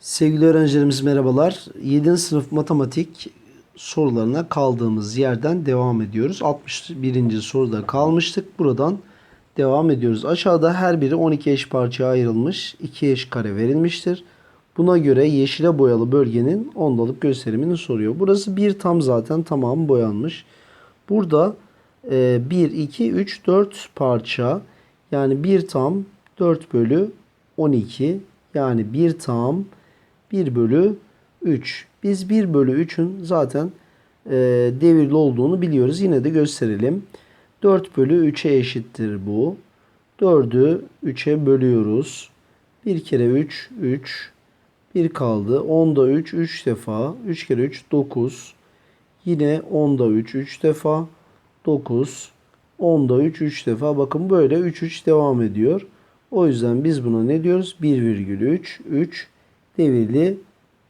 Sevgili öğrencilerimiz merhabalar. 7. sınıf matematik sorularına kaldığımız yerden devam ediyoruz. 61. soruda kalmıştık. Buradan devam ediyoruz. Aşağıda her biri 12 eş parçaya ayrılmış. 2 eş kare verilmiştir. Buna göre yeşile boyalı bölgenin ondalık gösterimini soruyor. Burası bir tam zaten tamamı boyanmış. Burada e, 1, 2, 3, 4 parça yani bir tam 4 bölü 12 yani bir tam 1 bölü 3. Biz 1 bölü 3'ün zaten e, devirli olduğunu biliyoruz. Yine de gösterelim. 4 bölü 3'e eşittir bu. 4'ü 3'e bölüyoruz. 1 kere 3, 3. 1 kaldı. 10'da 3, 3 defa. 3 kere 3, 9. Yine 10'da 3, 3 defa. 9. 10'da 3, 3 defa. Bakın böyle 3, 3 devam ediyor. O yüzden biz buna ne diyoruz? 1,3, 3 devirli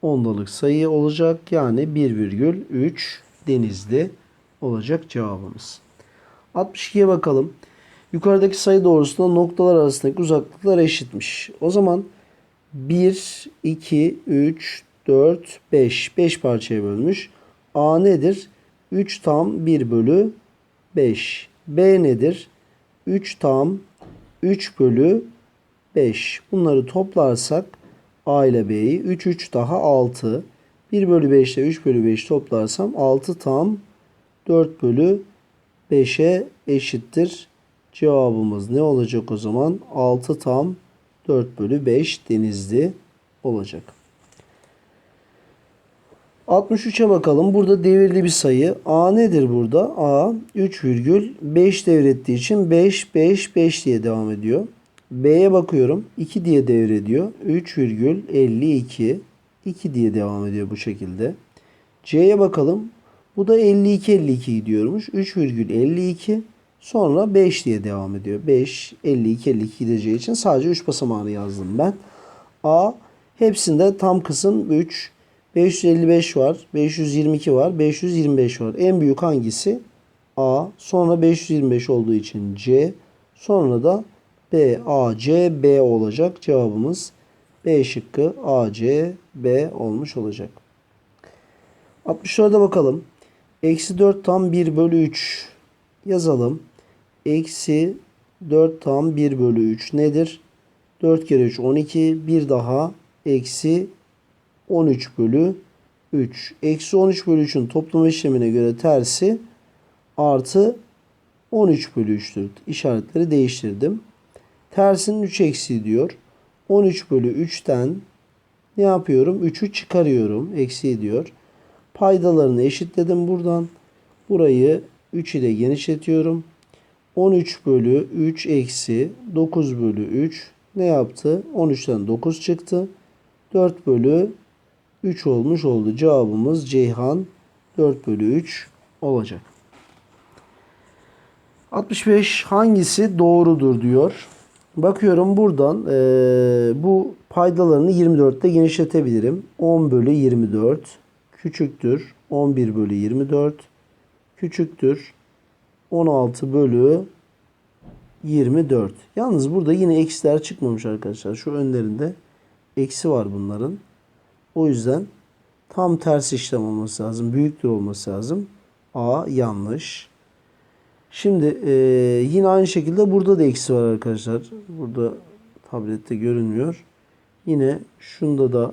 ondalık sayı olacak. Yani 1,3 denizli olacak cevabımız. 62'ye bakalım. Yukarıdaki sayı doğrusunda noktalar arasındaki uzaklıklar eşitmiş. O zaman 1, 2, 3, 4, 5. 5 parçaya bölmüş. A nedir? 3 tam 1 bölü 5. B nedir? 3 tam 3 bölü 5. Bunları toplarsak A ile B'yi 3 3 daha 6. 1 bölü 5 ile 3 bölü 5 toplarsam 6 tam 4 bölü 5'e eşittir. Cevabımız ne olacak o zaman? 6 tam 4 bölü 5 denizli olacak. 63'e bakalım. Burada devirli bir sayı. A nedir burada? A 3,5 devrettiği için 5, 5, 5 diye devam ediyor. B'ye bakıyorum. 2 diye devrediyor. 3,52 2 diye devam ediyor bu şekilde. C'ye bakalım. Bu da 52 52 gidiyormuş. 3,52 sonra 5 diye devam ediyor. 5 52 52 gideceği için sadece 3 basamağını yazdım ben. A hepsinde tam kısım 3 555 var, 522 var, 525 var. En büyük hangisi? A. Sonra 525 olduğu için C. Sonra da B, A, C, B olacak. Cevabımız B şıkkı A, C, B olmuş olacak. 60'larda bakalım. Eksi 4 tam 1 bölü 3 yazalım. Eksi 4 tam 1 bölü 3 nedir? 4 kere 3 12. Bir daha eksi 13 bölü 3. Eksi 13 bölü 3'ün toplama işlemine göre tersi artı 13 bölü 3'tür. İşaretleri değiştirdim. Tersinin 3 eksi diyor. 13 bölü 3'ten ne yapıyorum? 3'ü çıkarıyorum. Eksi diyor. Paydalarını eşitledim buradan. Burayı 3 ile genişletiyorum. 13 bölü 3 eksi 9 bölü 3 ne yaptı? 13'ten 9 çıktı. 4 bölü 3 olmuş oldu. Cevabımız Ceyhan 4 bölü 3 olacak. 65 hangisi doğrudur diyor. Bakıyorum buradan e, bu paydalarını 24'te genişletebilirim. 10 bölü 24 küçüktür 11 bölü 24 küçüktür 16 bölü 24. Yalnız burada yine eksiler çıkmamış arkadaşlar. Şu önlerinde eksi var bunların. O yüzden tam ters işlem olması lazım. Büyüktür olması lazım. A yanlış. Şimdi e, yine aynı şekilde burada da eksi var arkadaşlar. Burada tablette görünmüyor. Yine şunda da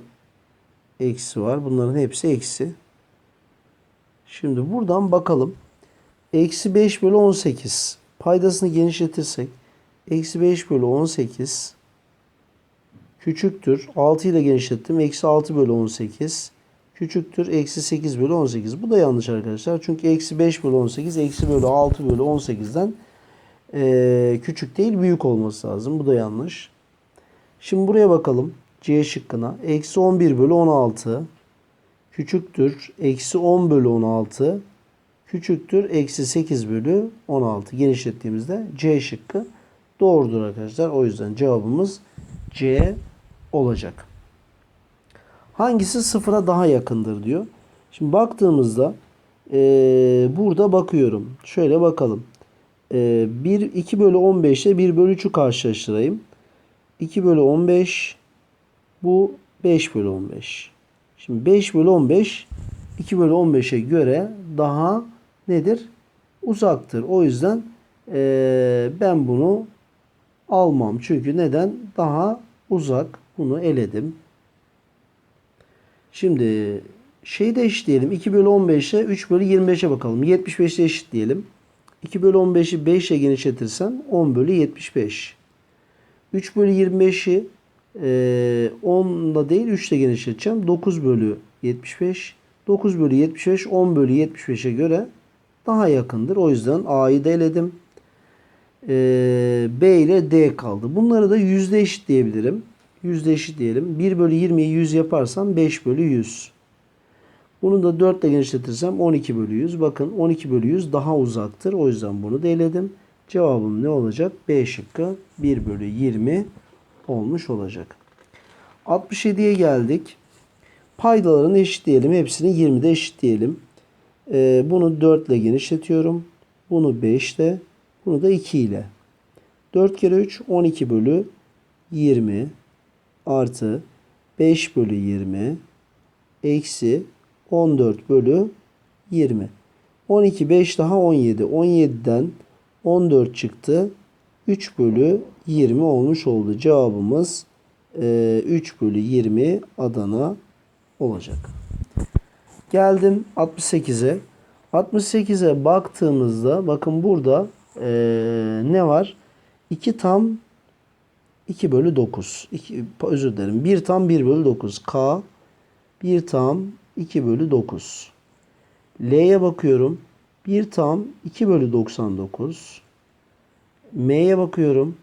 eksi var. Bunların hepsi eksi. Şimdi buradan bakalım. Eksi 5 bölü 18. Paydasını genişletirsek. Eksi 5 bölü 18 küçüktür. 6 ile genişlettim. Eksi 6 bölü 18 küçüktür. Eksi 8 bölü 18. Bu da yanlış arkadaşlar. Çünkü eksi 5 bölü 18 eksi bölü 6 bölü 18'den ee, küçük değil büyük olması lazım. Bu da yanlış. Şimdi buraya bakalım. C şıkkına. Eksi 11 bölü 16 küçüktür. Eksi 10 bölü 16 küçüktür. Eksi 8 bölü 16 genişlettiğimizde C şıkkı doğrudur arkadaşlar. O yüzden cevabımız C olacak. Hangisi sıfıra daha yakındır diyor. Şimdi baktığımızda e, burada bakıyorum. Şöyle bakalım. E, 1, 2 bölü 15 ile 1 bölü 3'ü karşılaştırayım. 2 bölü 15 bu 5 bölü 15. Şimdi 5 bölü 15 2 bölü 15'e göre daha nedir? Uzaktır. O yüzden eee, ben bunu almam. Çünkü neden? Daha uzak. Bunu eledim. Şimdi şeyi de eşitleyelim. 2 bölü 15'e 3 bölü 25'e bakalım. 75'e eşitleyelim. 2 bölü 15'i 5 ile genişletirsem 10 bölü 75. 3 bölü 25'i e, 10 da değil 3 ile genişleteceğim. 9 bölü 75. 9 bölü 75 10 bölü 75'e göre daha yakındır. O yüzden A'yı da eledim. E, B ile D kaldı. Bunları da yüzde eşit diyebilirim. Yüzde eşit diyelim. 1 bölü 20'yi 100 yaparsam 5 bölü 100. Bunu da 4 ile genişletirsem 12 bölü 100. Bakın 12 bölü 100 daha uzaktır. O yüzden bunu da eledim. Cevabım ne olacak? B şıkkı 1 bölü 20 olmuş olacak. 67'ye geldik. Paydalarını eşitleyelim. Hepsini 20'de eşitleyelim. Ee, bunu 4 ile genişletiyorum. Bunu 5 ile. Bunu da 2 ile. 4 kere 3 12 bölü 20 artı 5 bölü 20 eksi 14 bölü 20. 12 5 daha 17. 17'den 14 çıktı. 3 bölü 20 olmuş oldu. Cevabımız e, 3 bölü 20 Adana olacak. Geldim 68'e. 68'e baktığımızda bakın burada e, ne var? 2 tam 2 bölü 9. 2, özür dilerim. 1 tam 1 bölü 9. K 1 tam 2 bölü 9. L'ye bakıyorum. 1 tam 2 bölü 99. M'ye bakıyorum.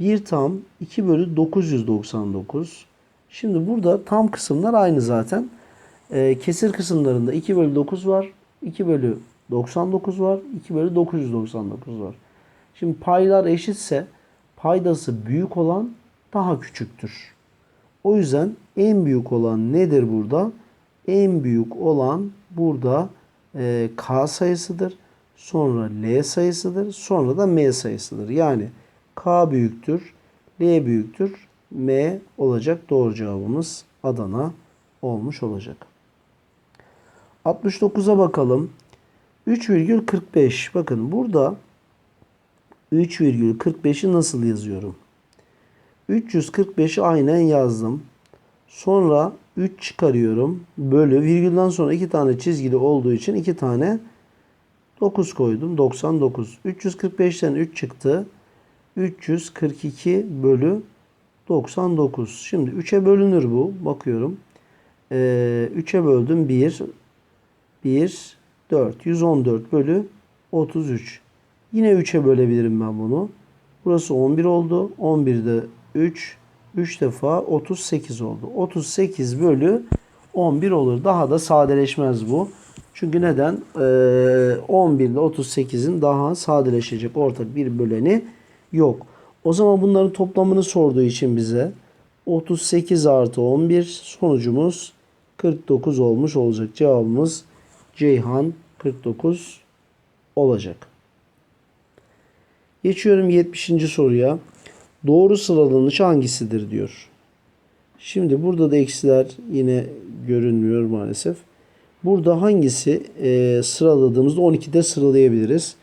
1 tam 2 bölü 999. Şimdi burada tam kısımlar aynı zaten. Ee, kesir kısımlarında 2 bölü 9 var. 2 bölü 99 var. 2 bölü 999 var. Şimdi paylar eşitse paydası büyük olan daha küçüktür. O yüzden en büyük olan nedir burada? En büyük olan burada e, K sayısıdır. Sonra L sayısıdır. Sonra da M sayısıdır. Yani K büyüktür. L büyüktür. M olacak. Doğru cevabımız Adana olmuş olacak. 69'a bakalım. 3,45. Bakın burada 3,45'i nasıl yazıyorum? 345'i aynen yazdım. Sonra 3 çıkarıyorum. Bölü virgülden sonra 2 tane çizgili olduğu için 2 tane 9 koydum. 99. 345'ten 3 çıktı. 342 bölü 99. Şimdi 3'e bölünür bu. Bakıyorum. Ee, 3'e böldüm 1. 1, 4. 114 bölü 33. Yine 3'e bölebilirim ben bunu. Burası 11 oldu. 11'de 3. 3 defa 38 oldu. 38 bölü 11 olur. Daha da sadeleşmez bu. Çünkü neden? Ee, 11 ile 38'in daha sadeleşecek ortak bir böleni yok. O zaman bunların toplamını sorduğu için bize 38 artı 11 sonucumuz 49 olmuş olacak. Cevabımız Ceyhan 49 olacak. Geçiyorum 70. soruya. Doğru sıralanış hangisidir diyor. Şimdi burada da eksiler yine görünmüyor maalesef. Burada hangisi e, sıraladığımızda 12'de sıralayabiliriz.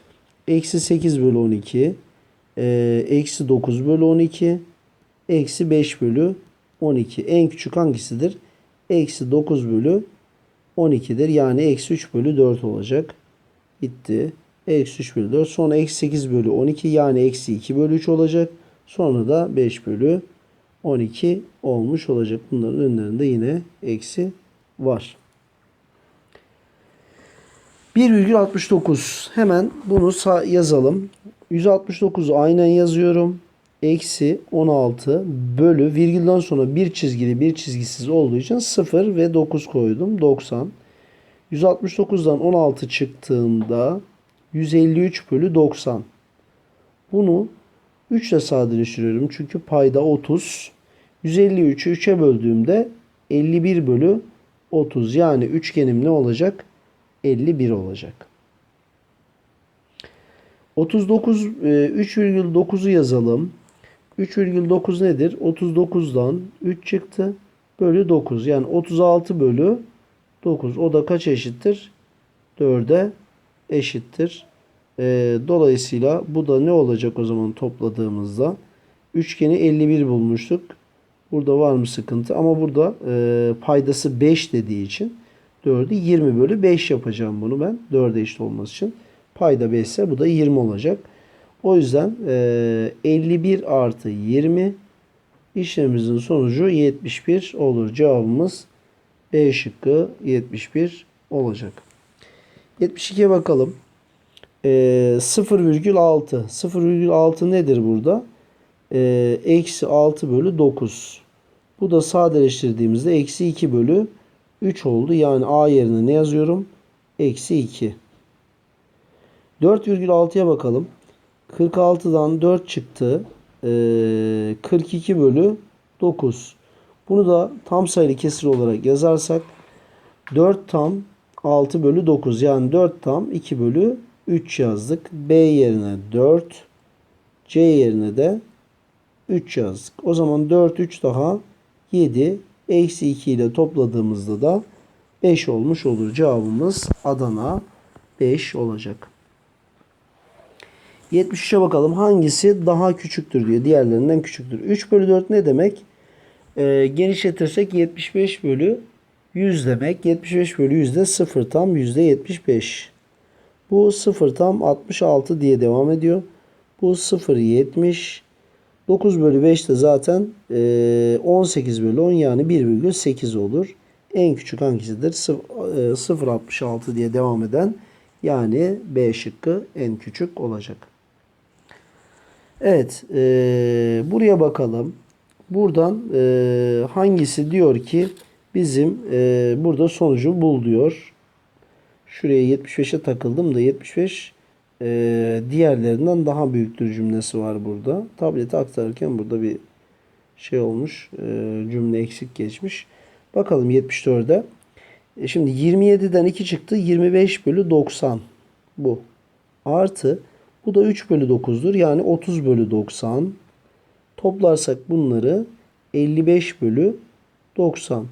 Eksi 8 bölü 12. E, eksi 9 bölü 12. Eksi 5 bölü 12. En küçük hangisidir? Eksi 9 bölü 12'dir. Yani eksi 3 bölü 4 olacak. Gitti. Eksi 3 bölü 4. Sonra eksi 8 bölü 12 yani eksi 2 bölü 3 olacak. Sonra da 5 bölü 12 olmuş olacak. Bunların önlerinde yine eksi var. 1,69 hemen bunu yazalım. 169'u aynen yazıyorum. Eksi 16 bölü virgülden sonra bir çizgili bir çizgisiz olduğu için 0 ve 9 koydum. 90. 169'dan 16 çıktığında 153 bölü 90. Bunu 3 ile sadeleştiriyorum. Çünkü payda 30. 153'ü 3'e böldüğümde 51 bölü 30. Yani üçgenim ne olacak? 51 olacak. 39 3,9'u yazalım. 3,9 nedir? 39'dan 3 çıktı. bölü 9. Yani 36 bölü 9. O da kaç eşittir? 4'e eşittir. Ee, dolayısıyla bu da ne olacak o zaman topladığımızda? Üçgeni 51 bulmuştuk. Burada var mı sıkıntı? Ama burada e, paydası 5 dediği için 4'ü 20 bölü 5 yapacağım bunu ben. 4'e eşit olması için. Payda 5 ise bu da 20 olacak. O yüzden e, 51 artı 20 işlemimizin sonucu 71 olur. Cevabımız B şıkkı 71 olacak. 72'ye bakalım. E, 0,6. 0,6 nedir burada? E, eksi 6 bölü 9. Bu da sadeleştirdiğimizde eksi 2 bölü 3 oldu. Yani A yerine ne yazıyorum? Eksi 2. 4,6'ya bakalım. 46'dan 4 çıktı. Ee, 42 bölü 9. Bunu da tam sayılı kesir olarak yazarsak 4 tam 6 bölü 9. Yani 4 tam 2 bölü 3 yazdık. B yerine 4. C yerine de 3 yazdık. O zaman 4 3 daha 7. Eksi 2 ile topladığımızda da 5 olmuş olur. Cevabımız Adana 5 olacak. 73'e bakalım. Hangisi daha küçüktür diyor. Diğerlerinden küçüktür. 3 bölü 4 ne demek? Ee, genişletirsek 75 bölü 100 demek. 75 bölü 100 de 0 tam yüzde 75. Bu 0 tam 66 diye devam ediyor. Bu 0 70. 9 bölü 5 de zaten e, 18 bölü 10 yani 1,8 olur. En küçük hangisidir? 0,66 diye devam eden yani B şıkkı en küçük olacak. Evet. E, buraya bakalım. Buradan e, hangisi diyor ki bizim e, burada sonucu bul diyor. Şuraya 75'e takıldım da 75 e, diğerlerinden daha büyüktür cümlesi var burada. Tableti aktarırken burada bir şey olmuş. E, cümle eksik geçmiş. Bakalım 74'e. E, şimdi 27'den 2 çıktı. 25 bölü 90 bu. Artı bu da 3 bölü 9'dur. Yani 30 bölü 90. Toplarsak bunları 55 bölü 90.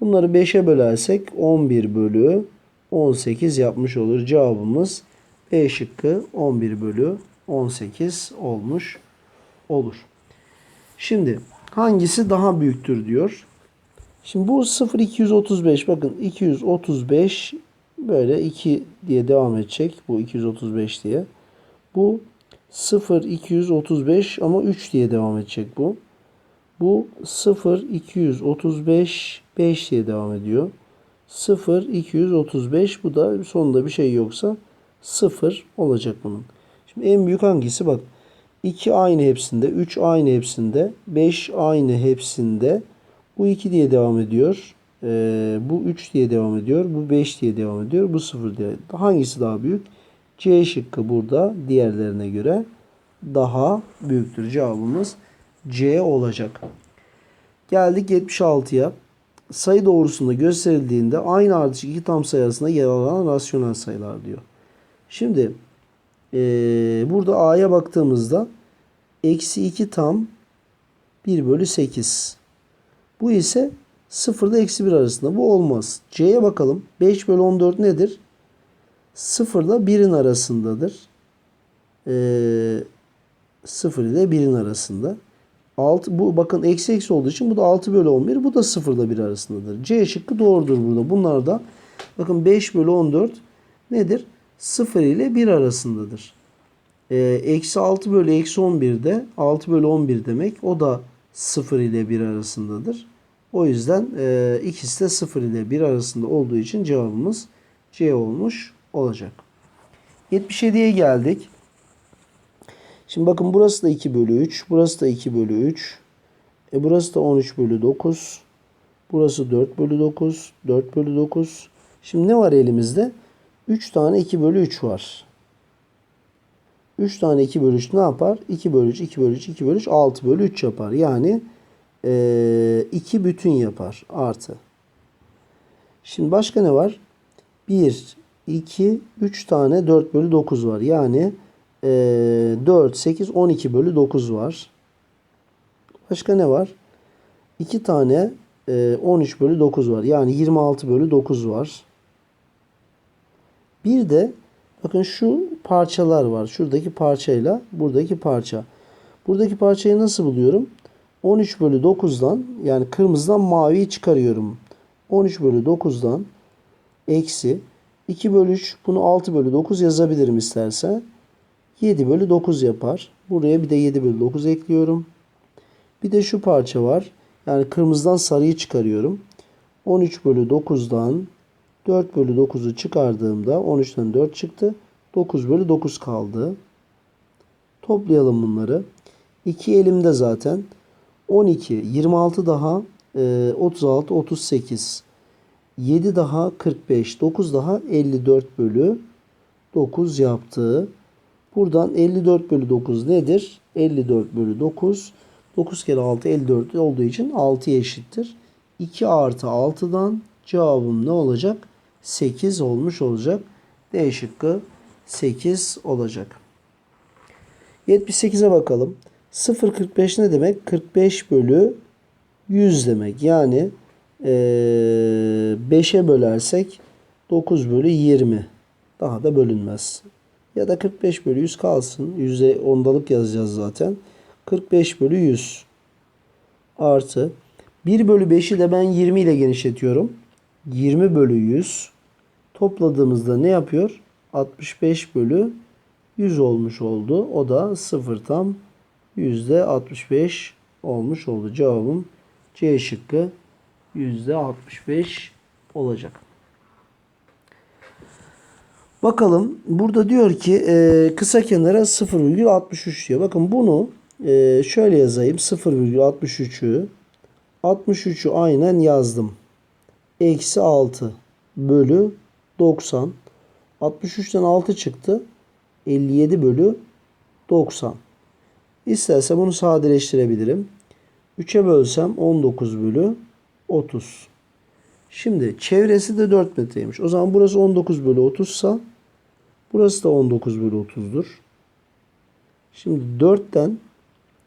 Bunları 5'e bölersek 11 bölü 18 yapmış olur. Cevabımız B şıkkı 11 bölü 18 olmuş olur. Şimdi hangisi daha büyüktür diyor. Şimdi bu 0 235 bakın 235 böyle 2 diye devam edecek. Bu 235 diye. Bu 0 235 ama 3 diye devam edecek bu. Bu 0 235 5 diye devam ediyor. 0 235 bu da sonunda bir şey yoksa 0 olacak bunun. Şimdi en büyük hangisi bak. 2 aynı hepsinde, 3 aynı hepsinde, 5 aynı hepsinde. Bu 2 diye devam ediyor. Ee, bu 3 diye devam ediyor. Bu 5 diye devam ediyor. Bu 0 diye. Hangisi daha büyük? C şıkkı burada diğerlerine göre daha büyüktür. Cevabımız C olacak. Geldik 76'ya. Sayı doğrusunda gösterildiğinde aynı ardışık iki tam sayı arasında yer alan rasyonel sayılar diyor. Şimdi e, burada A'ya baktığımızda eksi 2 tam 1 bölü 8. Bu ise 0 ile eksi 1 arasında. Bu olmaz. C'ye bakalım. 5 bölü 14 nedir? 0 ile 1'in arasındadır. Ee, 0 ile 1'in arasında. 6, bu bakın eksi eksi olduğu için bu da 6 bölü 11. Bu da 0 ile 1 arasındadır. C şıkkı doğrudur burada. Bunlar da bakın 5 bölü 14 nedir? 0 ile 1 arasındadır. Ee, eksi 6 bölü eksi 11 de 6 bölü 11 demek. O da 0 ile 1 arasındadır. O yüzden e, ikisi de 0 ile 1 arasında olduğu için cevabımız C olmuş olacak. 77'ye geldik. Şimdi bakın burası da 2 bölü 3. Burası da 2 bölü 3. E burası da 13 bölü 9. Burası 4 bölü 9. 4 bölü 9. Şimdi ne var elimizde? 3 tane 2 bölü 3 var. 3 tane 2 bölü 3 ne yapar? 2 bölü 3, 2 bölü 3, 2 bölü 3, 6 bölü 3 yapar. Yani e, 2 bütün yapar. Artı. Şimdi başka ne var? 1, 2, 3 tane 4 bölü 9 var. Yani e, 4, 8, 12 bölü 9 var. Başka ne var? 2 tane e, 13 bölü 9 var. Yani 26 bölü 9 var. Bir de bakın şu parçalar var. Şuradaki parçayla buradaki parça. Buradaki parçayı nasıl buluyorum? 13 bölü 9'dan yani kırmızıdan maviyi çıkarıyorum. 13 bölü 9'dan eksi 2 bölü 3 bunu 6 bölü 9 yazabilirim istersen. 7 bölü 9 yapar. Buraya bir de 7 bölü 9 ekliyorum. Bir de şu parça var. Yani kırmızıdan sarıyı çıkarıyorum. 13 bölü 9'dan 4 bölü 9'u çıkardığımda 13'ten 4 çıktı. 9 bölü 9 kaldı. Toplayalım bunları. 2 elimde zaten. 12, 26 daha e, 36, 38. 7 daha 45, 9 daha 54 bölü 9 yaptı. Buradan 54 bölü 9 nedir? 54 bölü 9. 9 kere 6 54 olduğu için 6'ya eşittir. 2 artı 6'dan cevabım ne olacak? 8 olmuş olacak. D şıkkı 8 olacak. 78'e bakalım. 0.45 ne demek? 45 bölü 100 demek. Yani eee 5'e bölersek 9 bölü 20. Daha da bölünmez. Ya da 45 bölü 100 kalsın. Yüzde ondalık yazacağız zaten. 45 bölü 100 artı 1 bölü 5'i de ben 20 ile genişletiyorum. 20 bölü 100 topladığımızda ne yapıyor? 65 bölü 100 olmuş oldu. O da 0 tam yüzde 65 olmuş oldu. Cevabım C şıkkı yüzde 65 olacak. Bakalım burada diyor ki e, kısa kenara 0,63 diyor. Bakın bunu e, şöyle yazayım. 0,63'ü 63'ü aynen yazdım. Eksi 6 bölü 90. 63'ten 6 çıktı. 57 bölü 90. İsterse bunu sadeleştirebilirim. 3'e bölsem 19 bölü 30. Şimdi çevresi de 4 metreymiş. O zaman burası 19 bölü 30 sa burası da 19 bölü 30'dur. Şimdi 4'ten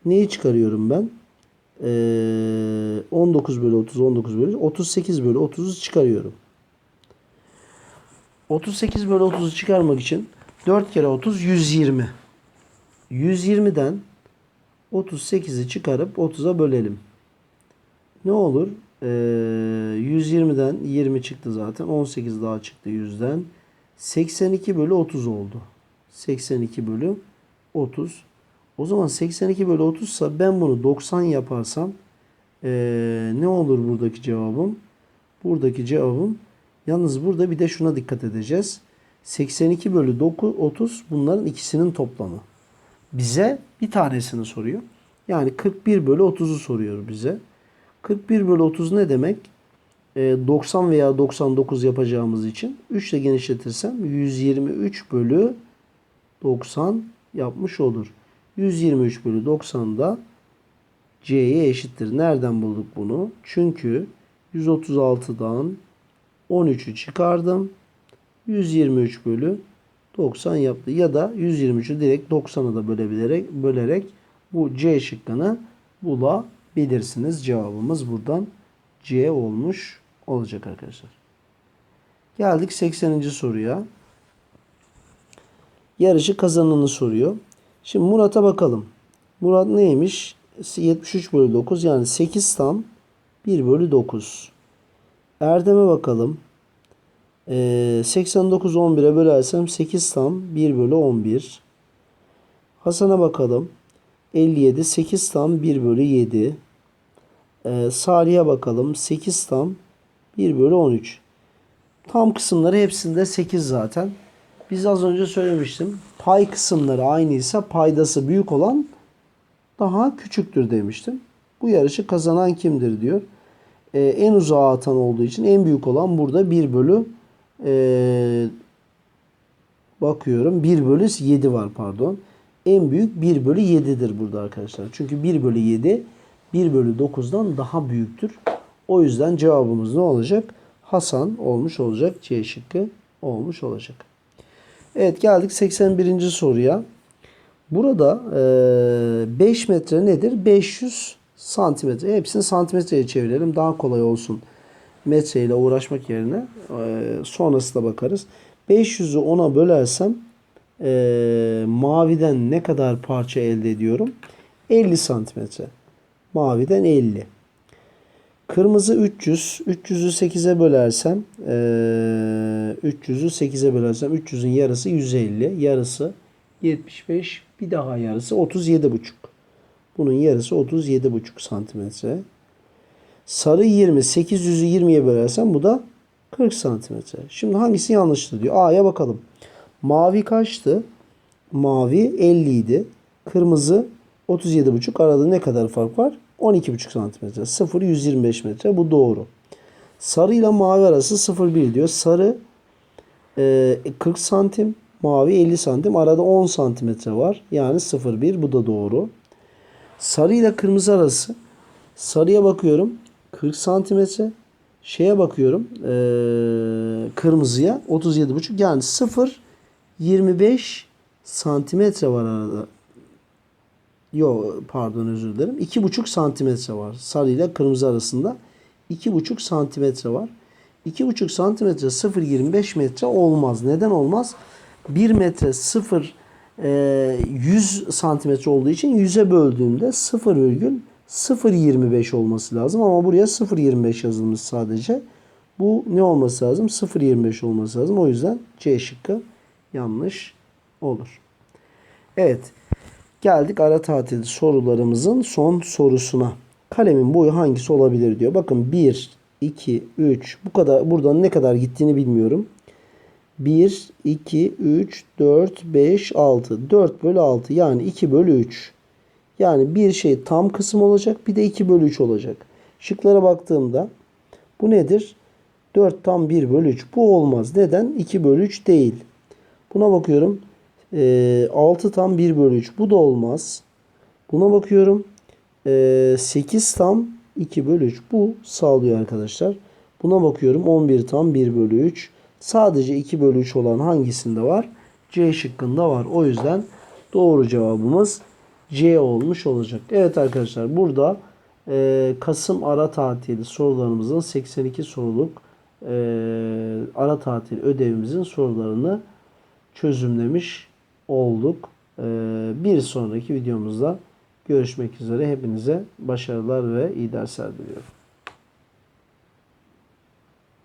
neyi çıkarıyorum ben? Ee, 19 bölü 30, 19 bölü 38 bölü 30'u çıkarıyorum. 38 bölü 30'u çıkarmak için 4 kere 30 120. 120'den 38'i çıkarıp 30'a bölelim. Ne olur? Ee, 120'den 20 çıktı zaten. 18 daha çıktı 100'den. 82 bölü 30 oldu. 82 bölü 30. O zaman 82 bölü 30 ise ben bunu 90 yaparsam ee, ne olur buradaki cevabım? Buradaki cevabım yalnız burada bir de şuna dikkat edeceğiz. 82 bölü 9, 30 bunların ikisinin toplamı. Bize bir tanesini soruyor. Yani 41 bölü 30'u soruyor bize. 41 bölü 30 ne demek? E, 90 veya 99 yapacağımız için 3 ile genişletirsem 123 bölü 90 yapmış olur. 123 bölü 90 da C'ye eşittir. Nereden bulduk bunu? Çünkü 136'dan 13'ü çıkardım. 123 bölü 90 yaptı. Ya da 123'ü direkt 90'a da bölebilerek, bölerek bu C şıkkını bulabilirsiniz. Cevabımız buradan C olmuş olacak arkadaşlar. Geldik 80. soruya. Yarışı kazananı soruyor. Şimdi Murat'a bakalım. Murat neymiş? 73 bölü 9 yani 8 tam 1 bölü 9. Erdem'e bakalım. Ee, 89 11'e bölersem 8 tam 1 bölü 11. Hasan'a bakalım. 57 8 tam 1 bölü 7. Ee, Salih'e bakalım. 8 tam 1 bölü 13. Tam kısımları hepsinde 8 zaten. Biz az önce söylemiştim. Pay kısımları aynıysa paydası büyük olan daha küçüktür demiştim. Bu yarışı kazanan kimdir diyor. Ee, en uzağa atan olduğu için en büyük olan burada 1 bölü ee, bakıyorum 1 bölü 7 var pardon. En büyük 1 bölü 7'dir burada arkadaşlar. Çünkü 1 bölü 7 1 bölü 9'dan daha büyüktür. O yüzden cevabımız ne olacak? Hasan olmuş olacak. C şıkkı olmuş olacak. Evet geldik 81. soruya. Burada e, 5 metre nedir? 500 santimetre. Hepsini santimetreye çevirelim. Daha kolay olsun. Metreyle uğraşmak yerine. Ee, sonrası da bakarız. 500'ü 10'a bölersem ee, maviden ne kadar parça elde ediyorum? 50 santimetre. Maviden 50. Kırmızı 300. 300'ü 8'e bölersem ee, 300'ü 8'e bölersem 300'ün yarısı 150. Yarısı 75. Bir daha yarısı 37,5. Bunun yarısı 37,5 santimetre. Sarı 20. 800'ü 20'ye bölersem bu da 40 santimetre. Şimdi hangisi yanlıştır diyor. A'ya bakalım. Mavi kaçtı? Mavi 50 idi. Kırmızı 37,5. Arada ne kadar fark var? 12,5 santimetre. 0 125 metre. Bu doğru. Sarı ile mavi arası 0,1 diyor. Sarı e, 40 santim. Mavi 50 santim. Arada 10 santimetre var. Yani 0,1. Bu da doğru. Sarı ile kırmızı arası. Sarıya bakıyorum. 40 santimetre. Şeye bakıyorum. E, kırmızıya 37,5. Yani 0 25 santimetre var arada. Yok pardon özür dilerim. 2,5 santimetre var. Sarı ile kırmızı arasında. 2,5 santimetre var. 2,5 santimetre 0,25 metre olmaz. Neden olmaz? 1 metre 0 e, 100 santimetre olduğu için 100'e böldüğümde 0,025 olması lazım. Ama buraya 0,25 yazılmış sadece. Bu ne olması lazım? 0,25 olması lazım. O yüzden C şıkkı yanlış olur. Evet. Geldik ara tatil sorularımızın son sorusuna. Kalemin boyu hangisi olabilir diyor. Bakın 1, 2, 3 bu kadar buradan ne kadar gittiğini bilmiyorum. 1, 2, 3, 4, 5, 6. 4 bölü 6 yani 2 bölü 3. Yani bir şey tam kısım olacak bir de 2 bölü 3 olacak. Şıklara baktığımda bu nedir? 4 tam 1 bölü 3. Bu olmaz. Neden? 2 bölü 3 değil. Buna bakıyorum. Ee, 6 tam 1 bölü 3. Bu da olmaz. Buna bakıyorum. Ee, 8 tam 2 bölü 3. Bu sağlıyor arkadaşlar. Buna bakıyorum. 11 tam 1 bölü 3. Sadece 2 bölü 3 olan hangisinde var? C şıkkında var. O yüzden doğru cevabımız C olmuş olacak. Evet arkadaşlar burada e, Kasım ara tatili sorularımızın 82 soruluk e, ara tatil ödevimizin sorularını çözümlemiş olduk. E, bir sonraki videomuzda görüşmek üzere. Hepinize başarılar ve iyi dersler diliyorum.